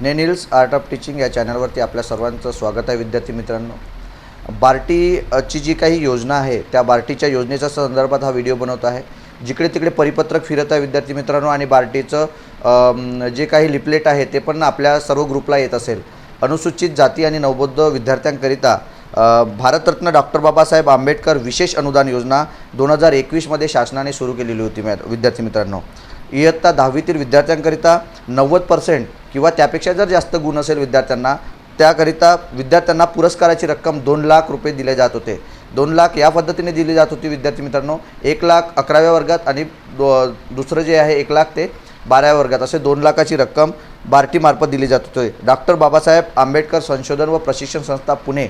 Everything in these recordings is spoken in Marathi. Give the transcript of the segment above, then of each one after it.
स्नेनिल्स आर्ट ऑफ टीचिंग या चॅनलवरती आपल्या सर्वांचं स्वागत आहे विद्यार्थी मित्रांनो. बार्टीची जी काही योजना आहे त्या बार्टीच्या योजनेच्या संदर्भात हा व्हिडिओ बनवत आहे. जिकडे तिकडे परिपत्रक फिरत आहे विद्यार्थी मित्रांनो आणि बार्टीचं जे काही लिपलेट आहे ते पण आपल्या सर्व ग्रुपला येत असेल. अनुसूचित जाती आणि नवबौद्ध विद्यार्थ्यांकरिता भारतरत्न डॉक्टर बाबासाहेब आंबेडकर विशेष अनुदान योजना दोन हजार एकवीसमध्ये शासनाने सुरू केलेली होती मॅ विद्यार्थी मित्रांनो. इयत्ता दहावीतील विद्यार्थ्यांकरिता नव्वद पर्सेंट किंवा त्यापेक्षा जर जास्त गुण असेल विद्यार्थ्यांना त्याकरिता विद्यार्थ्यांना पुरस्काराची रक्कम दोन लाख रुपये दिले जात होते. दोन लाख या पद्धतीने दिली जात होती विद्यार्थी मित्रांनो. एक लाख अकराव्या वर्गात आणि दो दुसरं जे आहे एक लाख ते बाराव्या वर्गात असे दोन लाखाची रक्कम बार्टीमार्फत दिली जात होते. डॉक्टर बाबासाहेब आंबेडकर संशोधन व प्रशिक्षण संस्था पुणे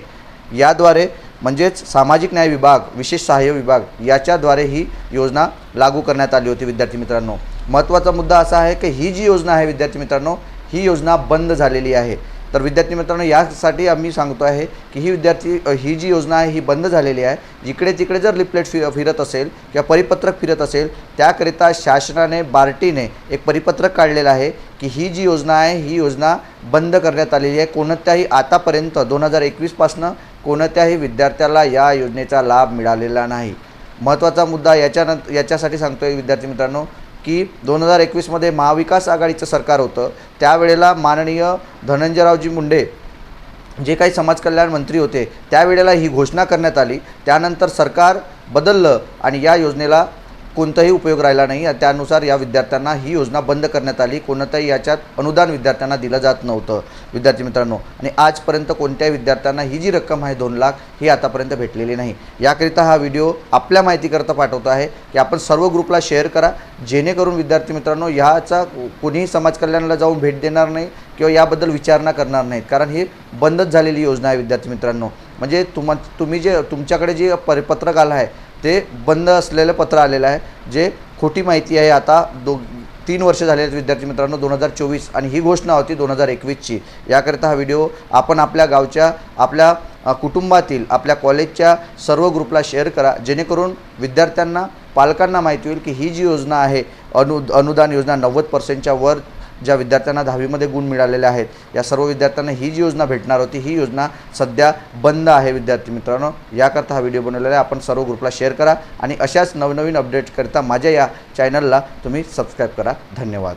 याद्वारे म्हणजेच सामाजिक न्याय विभाग विशेष सहाय्य विभाग याच्याद्वारे ही योजना लागू करण्यात आली होती विद्यार्थी मित्रांनो. महत्त्वाचा मुद्दा असा आहे की ही जी योजना आहे विद्यार्थी मित्रांनो ही योजना बंद झालेली आहे. तर विद्यार्थी मित्रांनो यासाठी आम्ही सांगतो आहे की ही विद्यार्थी ही जी योजना आहे ही बंद झालेली आहे. जिकडे तिकडे जर लिपलेट फि फिरत असेल किंवा परिपत्रक फिरत असेल त्याकरिता शासनाने बार्टीने एक परिपत्रक काढलेलं आहे की ही जी योजना आहे ही योजना बंद करण्यात आलेली आहे. कोणत्याही आतापर्यंत दोन हजार एकवीसपासनं कोणत्याही विद्यार्थ्याला या योजनेचा लाभ मिळालेला नाही. महत्त्वाचा मुद्दा याच्यानंतर याच्यासाठी सांगतो आहे विद्यार्थी मित्रांनो की दोन हजार एकवीसमध्ये महाविकास आघाडीचं सरकार होतं. त्यावेळेला माननीय धनंजयरावजी मुंडे जे काही समाज कल्याण मंत्री होते त्यावेळेला ही घोषणा करण्यात आली. त्यानंतर सरकार बदललं आणि या योजनेला कोणताही उपयोग राहिला नाही. आणि त्यानुसार या विद्यार्थ्यांना ही योजना बंद करण्यात आली. कोणतंही याच्यात अनुदान विद्यार्थ्यांना दिलं जात नव्हतं. विद्यार्थी मित्रांनो आणि आजपर्यंत कोणत्याही विद्यार्थ्यांना ही जी रक्कम आहे दोन लाख ही आतापर्यंत भेटलेली नाही. याकरिता हा व्हिडिओ आपल्या माहितीकरता पाठवतो आहे की आपण सर्व ग्रुपला शेअर करा. जेणेकरून विद्यार्थी मित्रांनो ह्याचा कोणीही समाज कल्याणाला जाऊन भेट देणार नाही किंवा याबद्दल विचारणा करणार नाहीत. कारण ही बंदच झालेली योजना आहे विद्यार्थी मित्रांनो. म्हणजे तुम तुम्ही जे तुमच्याकडे जे परिपत्रक आलं आहे ते बंद असलेलं पत्र आलेलं आहे जे खोटी माहिती आहे आता दो तीन वर्ष झाले आहेत विद्यार्थी मित्रांनो दोन हजार चोवीस आणि ही घोषणा होती दोन हजार एकवीसची. याकरिता हा व्हिडिओ आपण आपल्या गावच्या आपल्या कुटुंबातील आपल्या कॉलेजच्या सर्व ग्रुपला शेअर करा जेणेकरून विद्यार्थ्यांना पालकांना माहिती होईल की ही जी योजना आहे अनु अनुदान योजना नव्वद पर्सेंटच्या वर ज्या विद्यार्थ्यांना दहावीमध्ये गुण मिळालेले आहेत या सर्व विद्यार्थ्यांना ही जी योजना भेटणार होती ही योजना सध्या बंद आहे विद्यार्थी मित्रांनो. याकरता हा व्हिडिओ बनवलेला आहे. आपण सर्व ग्रुपला शेअर करा आणि अशाच नवनवीन अपडेट्सकरिता माझ्या या चॅनलला तुम्ही सबस्क्राईब करा. धन्यवाद.